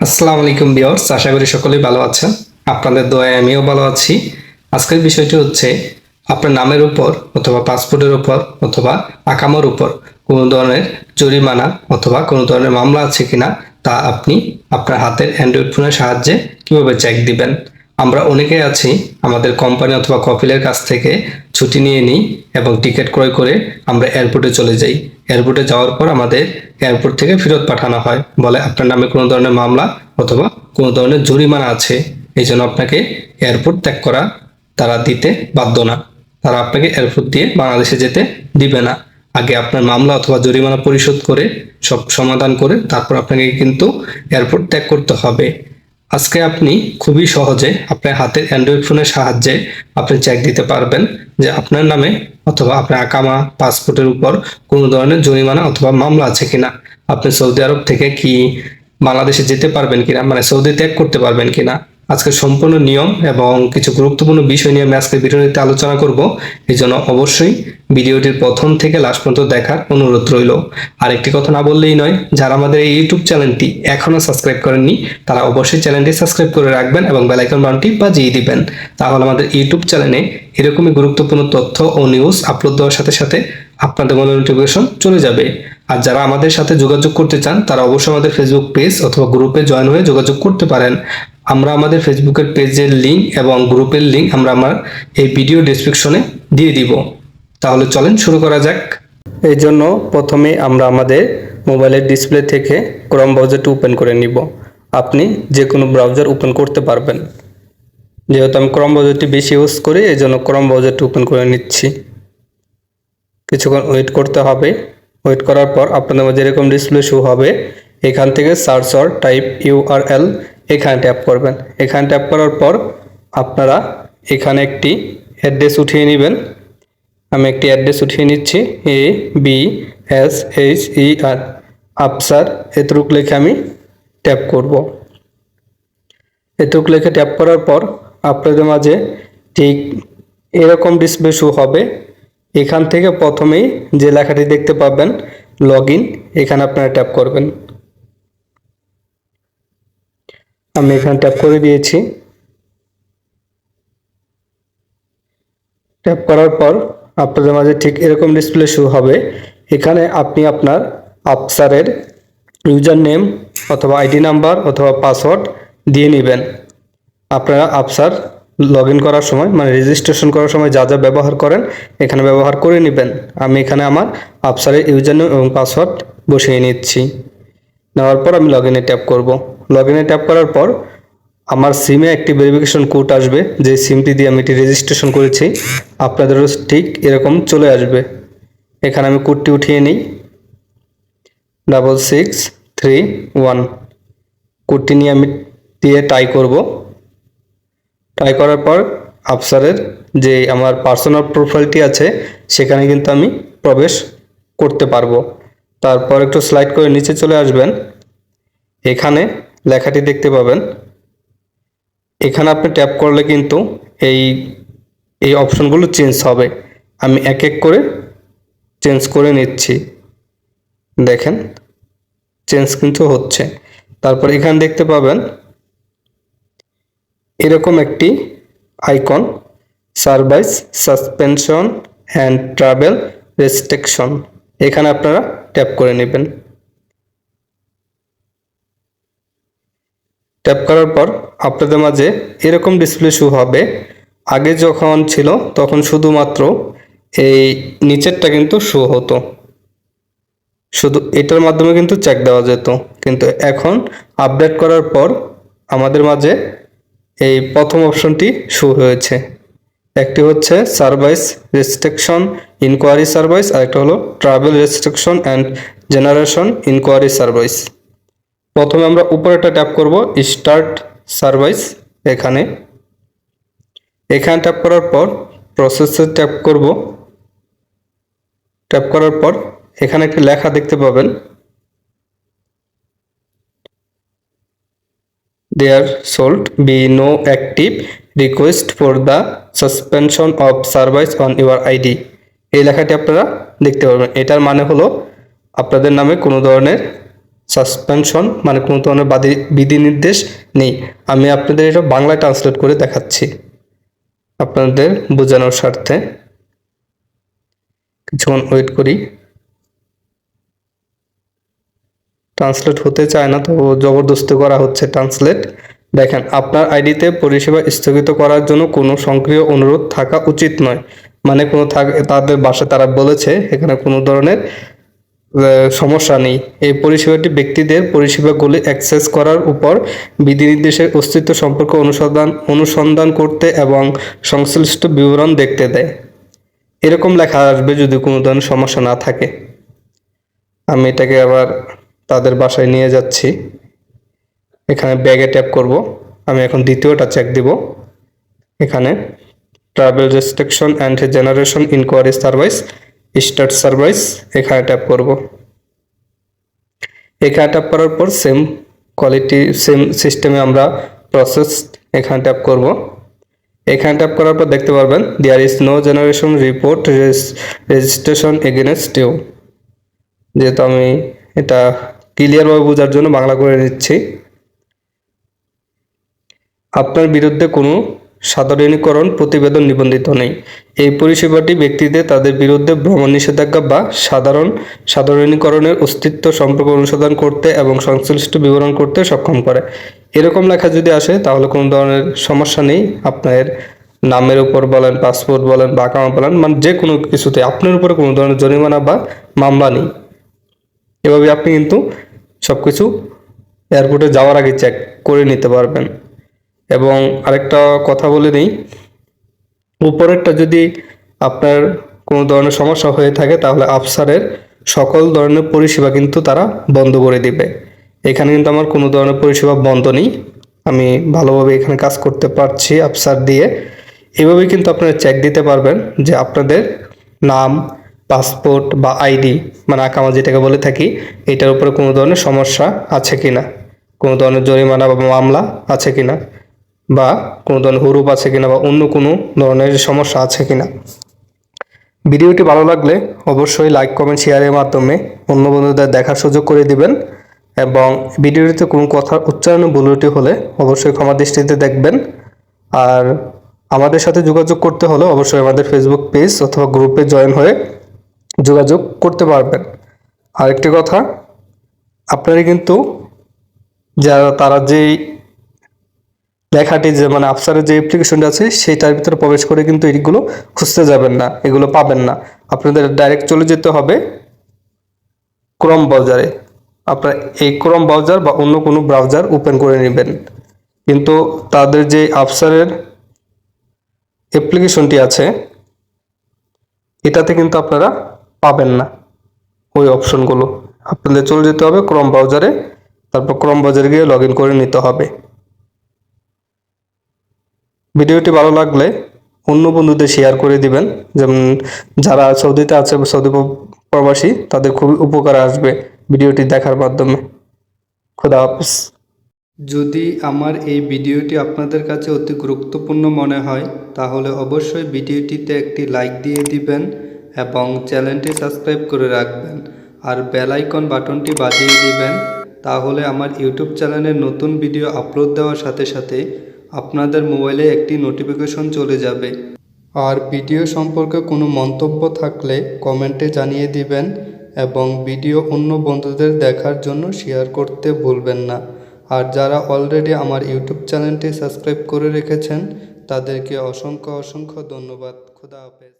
আসসালামু আলাইকুম বিয়র্স আশা করি সকলেই ভালো আছেন। আপনাদের দোয়ায় আমিও ভালো আছি। আজকের বিষয়টি হচ্ছে আপনার নামের উপর অথবা পাসপোর্টের উপর অথবা আকামার উপর কোনো ধরনের জরিমানা অথবা কোনো ধরনের মামলা আছে কিনা তা আপনি আপনার হাতের অ্যান্ড্রয়েড ফোনের সাহায্যে কীভাবে চেক দিবেন? আমরা অনেকেই আছি, আমাদের কোম্পানি অথবা কপিলের কাছ থেকে ছুটি নিয়ে নিই এবং টিকিট ক্রয় করে আমরা এয়ারপোর্টে চলে যাই। এয়ারপোর্টে যাওয়ার পর আমাদের এয়ারপোর্ট থেকে ফেরত পাঠানো হয়। বলে আপনার নামে কোনো ধরনের মামলা অথবা কোনো ধরনের জরিমানা আছে, এই জন্য আপনাকে এয়ারপোর্ট ত্যাগ করা তারা দিতে বাধ্য না। তারা আপনাকে এয়ারপোর্ট দিয়ে বাংলাদেশে যেতে দিবে না। আগে আপনার মামলা অথবা জরিমানা পরিশোধ করে, সব সমাধান করে তারপর আপনাকে কিন্তু এয়ারপোর্ট ত্যাগ করতে হবে। আজকে আপনি খুবই সহজে আপনার হাতের অ্যান্ড্রয়েড ফোনের সাহায্যে আপনি চেক দিতে পারবেন যে আপনার নামে অথবা আপনার আকামা পাসপোর্টের উপর কোনো ধরনের জরিমানা অথবা মামলা আছে কিনা? আপনি সৌদি আরব থেকে কি বাংলাদেশে যেতে পারবেন কিনা? মানে সৌদি ত্যাগ করতে পারবেন কিনা? আজকে সম্পূর্ণ নিয়ম এবং কিছু গুরুত্বপূর্ণ বিষয় নিয়ে আমি আজকে ভিডিওটিতে আলোচনা করব। এই জন্য অবশ্যই ভিডিওটির প্রথম থেকে লাস্ট পর্যন্ত দেখার অনুরোধ রইল। আর একটি কথা না বললেই নয়, যারা আমাদের এই ইউটিউব চ্যানেলটি এখনও সাবস্ক্রাইব করেননি, তারা অবশ্যই চ্যানেলটি সাবস্ক্রাইব করে রাখবেন এবং বেলাইকন বাটনটি বাজিয়ে দিবেন। তাহলে আমাদের ইউটিউব চ্যানেলে এরকমই গুরুত্বপূর্ণ তথ্য ও নিউজ আপলোড দেওয়ার সাথে সাথে আপনাদের মনে নোটিফিকেশন চলে যাবে। আর যারা আমাদের সাথে যোগাযোগ করতে চান, তারা অবশ্যই আমাদের ফেসবুক পেজ অথবা গ্রুপে জয়েন হয়ে যোগাযোগ করতে পারেন। আমরা আমাদের ফেসবুকের পেজের লিঙ্ক এবং গ্রুপের লিঙ্ক আমরা আমার এই ভিডিও ডেসক্রিপশনে দিয়ে দিব। তাহলে চলেন শুরু করা যাক। এই জন্য প্রথমে আমরা আমাদের মোবাইলের ডিসপ্লে থেকে ক্রম ব্রাউজারটি ওপেন করে নিব। আপনি যে কোনো ব্রাউজার ওপেন করতে পারবেন। যেহেতু আমি ক্রম ব্রাউজারটি বেশি ইউজ করি এই জন্য ক্রম ব্রাউজারটি ওপেন করে নিচ্ছি। কিছুক্ষণ ওয়েট করতে হবে। ওয়েট করার পর আপনাদের মাঝে এরকম ডিসপ্লে শো হবে। এখান থেকে সার্চ অর টাইপ ইউআরএল এখানে ট্যাপ করবেন। এখানে ট্যাপ করার পর আপনারা এখানে একটি অ্যাড্রেস উঠিয়ে নেবেন। আমি একটি অ্যাড্রেস উঠিয়ে নিচ্ছি। A B S H E R Absher, এতটুক লিখে আমি ট্যাপ করব। এতটুক লিখে ট্যাপ করার পর আপনাদের মাঝে ঠিক এরকম ডিসপ্লে শো হবে। এখান থেকে প্রথমেই যে লেখাটি দেখতে পাবেন লগ এখানে আপনারা ট্যাপ করবেন। আমি এখানে ট্যাপ করে দিয়েছি। ট্যাপ করার পর আপনাদের মাঝে ঠিক এরকম ডিসপ্লে শো হবে। এখানে আপনি আপনার আপসারের ইউজার নেম অথবা আইডি নাম্বার অথবা পাসওয়ার্ড দিয়ে নেবেন। আপনারা আপসার লগ ইন করার সময় মানে রেজিস্ট্রেশন করার সময় যা যা ব্যবহার করেন, এখানে ব্যবহার করে নেবেন। আমি এখানে আমার আপসারের ইউজার নেম এবং পাসওয়ার্ড বসিয়ে নিচ্ছি। নেওয়ার পর আমি লগ ইনে ট্যাপ করব। লগ ইনে ট্যাপ করার পর আমার সিমে একটি ভেরিফিকেশন কোড আসবে, যে সিমটি দিয়ে আমি এটি রেজিস্ট্রেশন করেছি। আপনাদেরও ঠিক এরকম চলে আসবে। এখানে আমি কোডটি উঠিয়ে নিই। ডাবল সিক্স থ্রি ওয়ান কোডটি নিয়ে আমি দিয়ে টাই করব। টাই করার পর আফসারের যে আমার পার্সোনাল প্রোফাইলটি আছে, সেখানে কিন্তু আমি প্রবেশ করতে পারব। তারপর একটু স্লাইড করে নিচে চলে আসবেন। এখানে লেখাটি দেখতে পাবেন। এখানে আপনি ট্যাপ করলে কিন্তু এই এই অপশনগুলো চেঞ্জ হবে। আমি এক এক করে চেঞ্জ করে নিচ্ছি। দেখেন চেঞ্জ কিন্তু হচ্ছে। তারপর এখানে দেখতে পাবেন, এরকম একটি icon service suspension and travel restriction এখানে আপনারা ট্যাপ করে নেবেন। ট্যাপ করার পর আপনাদের মাঝে এরকম ডিসপ্লে শো হবে। আগে যখন ছিল, তখন শুধুমাত্র এই নিচেরটা কিন্তু শো হতো। শুধু এটার মাধ্যমে কিন্তু চেক দেওয়া যেত। কিন্তু এখন আপডেট করার পর আমাদের মাঝে এই প্রথম অপশনটি শো হয়েছে। একটি হচ্ছে সার্ভাইস রেস্ট্রিকশন ইনকোয়ারি সার্ভিস আর একটা হলো travel restriction and generation inquiry service প্রথমে আমরা উপরেটা ট্যাপ করব স্টার্ট সার্ভিস এখানে। এখানে ট্যাপ করার পর প্রসেসে ট্যাপ করব। ট্যাপ করার পর এখানে একটি লেখা দেখতে পাবেন। There should be no active request for the suspension of service on your ID এই লেখাটি আপনারা দেখতে পাবেন এটার মানে হলো আপনাদের নামে কোনো ধরনের সাসপেনশন মানে কোনো ধরনের বিধিনির্দেশ নেই। আমি আপনাদের এটা বাংলায় ট্রান্সলেট করে দেখাচ্ছি। আপনাদের বোঝানোর স্বার্থে। কিছুক্ষণ ওয়েট করি। ট্রান্সলেট হতে চায় না, তো জবরদস্তি করা হচ্ছে ট্রান্সলেট দেখেন, আপনার আইডিতে পরিষেবা স্থগিত করার জন্য কোনো সক্রিয় অনুরোধ থাকা উচিত নয়। মানে কোনো থাক- তাদের বাসায় তারা বলেছে, এখানে কোনো ধরনের সমস্যা নেই। এই পরিষেবাটি ব্যক্তিদের পরিষেবাগুলি অ্যাক্সেস করার উপর বিধিনির্দেশের অস্তিত্ব সম্পর্কে অনুসন্ধান অনুসন্ধান করতে এবং সংশ্লিষ্ট বিবরণ দেখতে দেয়। এরকম লেখা আসবে যদি কোনো ধরনের সমস্যা না থাকে। আমি এটাকে আবার তাদের বাসায় নিয়ে যাচ্ছি। এখানে ব্যাগে ট্যাপ করব। আমি এখন দ্বিতীয়টা চেক দিব। এখানে travel restriction and generation inquiry service start service এখানে ট্যাপ করব। এখানে ট্যাপ করার পর সেম কোয়ালিটি সেম সিস্টেমে আমরা প্রসেস এখানে ট্যাপ করব। এখানে ট্যাপ করার পর দেখতে পারবেন there is no generation report registration against you যেহেতু আমি এটা ক্লিয়ারভাবে বোঝার জন্য বাংলা করে নিচ্ছি। আপনার বিরুদ্ধে কোনো সাধারণীকরণ প্রতিবেদন নিবন্ধিত নেই। এই পরিষেবাটি ব্যক্তিদের তাদের বিরুদ্ধে ভ্রমণ নিষেধাজ্ঞা বা সাধারণ সাধারণীকরণের অস্তিত্ব সম্পর্কে অনুসন্ধান করতে এবং সংশ্লিষ্ট বিবরণ করতে সক্ষম করে। এরকম লেখা যদি আসে, তাহলে কোনো ধরনের সমস্যা নেই। আপনার নামের উপর বলেন, পাসপোর্ট বলেন বা আকামা বলেন মানে যে কোনো কিছুতে আপনার উপরে কোনো ধরনের জরিমানা বা মামলা নেই। এভাবে আপনি কিন্তু সব কিছু এয়ারপোর্টে যাওয়ার আগে চেক করে নিতে পারবেন। এবং আরেকটা কথা বলে নিই উপরেরটা যদি আপনার কোনো ধরনের সমস্যা হয়ে থাকে, তাহলে আফসারের সকল ধরনের পরিষেবা কিন্তু তারা বন্ধ করে দিবে। এখানে কিন্তু আমার কোনো ধরনের পরিষেবা বন্ধ নেই। আমি ভালোভাবে এখানে কাজ করতে পারছি আফসার দিয়ে। এভাবে কিন্তু আপনারা চেক দিতে পারবেন যে আপনাদের নাম, পাসপোর্ট বা আইডি মানে আকামা যেটাকে বলে থাকি, এটার উপরে কোনো ধরনের সমস্যা আছে কিনা? কোনো ধরনের জরিমানা বা মামলা আছে কিনা? বা কোনো ধরনের হুরুপ আছে কিনা বা অন্য কোনো ধরনের সমস্যা আছে কিনা। ভিডিওটি ভালো লাগলে অবশ্যই লাইক কমেন্ট শেয়ারের মাধ্যমে অন্য বন্ধুদের দেখার সুযোগ করে দিবেন এবং ভিডিওটিতে কোনো কথার উচ্চারণ ভুলটি হলে অবশ্যই ক্ষমা দৃষ্টিতে দেখবেন। আর আমাদের সাথে যোগাযোগ করতে হলে অবশ্যই আমাদের ফেসবুক পেজ অথবা গ্রুপে জয়েন হয়ে যোগাযোগ করতে পারবেন। আরেকটি কথা, আপনারা কিন্তু যারা, তারা যেই লেখাটি যে মানে আফসারের যে অ্যাপ্লিকেশনটা আছে সেইটার ভিতরে প্রবেশ করে কিন্তু এইগুলো খুঁজতে যাবেন না, এগুলো পাবেন না। আপনাদের ডাইরেক্ট চলে যেতে হবে ক্রম ব্রাউজারে আপনার এই ক্রম ব্রাউজার বা অন্য কোনো ব্রাউজার ওপেন করে নেবেন। কিন্তু তাদের যে আফসারের অ্যাপ্লিকেশনটি আছে, এটাতে কিন্তু আপনারা পাবেন না ওই অপশনগুলো আপনাদের চলে যেতে হবে ক্রম ব্রাউজারে তারপর ক্রম ব্রাউজারে গিয়ে লগ করে নিতে হবে। ভিডিওটি ভালো লাগলে অন্য বন্ধুদের শেয়ার করে দিবেন। যেমন যারা সৌদিতে আছে সৌদি প্রবাসী, তাদের খুবই উপকার আসবে ভিডিওটি দেখার মাধ্যমে। খোদা হাফিজ। যদি আমার এই ভিডিওটি আপনাদের কাছে অতি গুরুত্বপূর্ণ মনে হয়, তাহলে অবশ্যই ভিডিওটিতে একটি লাইক দিয়ে দিবেন এবং চ্যানেলটি সাবস্ক্রাইব করে রাখবেন আর বেল আইকন বাটনটি বাজিয়ে দিবেন। তাহলে আমার ইউটিউব চ্যানেলে নতুন ভিডিও আপলোড দেওয়ার সাথে সাথে আপনাদের মোবাইলে একটি নোটিফিকেশন চলে যাবে। আর ভিডিও সম্পর্কে কোনো মন্তব্য থাকলে কমেন্টে জানিয়ে দিবেন এবং ভিডিও অন্য বন্ধুদের দেখার জন্য শেয়ার করতে ভুলবেন না। আর যারা অলরেডি আমার ইউটিউব চ্যানেলটি সাবস্ক্রাইব করে রেখেছেন, তাদেরকে অসংখ্য অসংখ্য ধন্যবাদ। খুদা হাফেজ।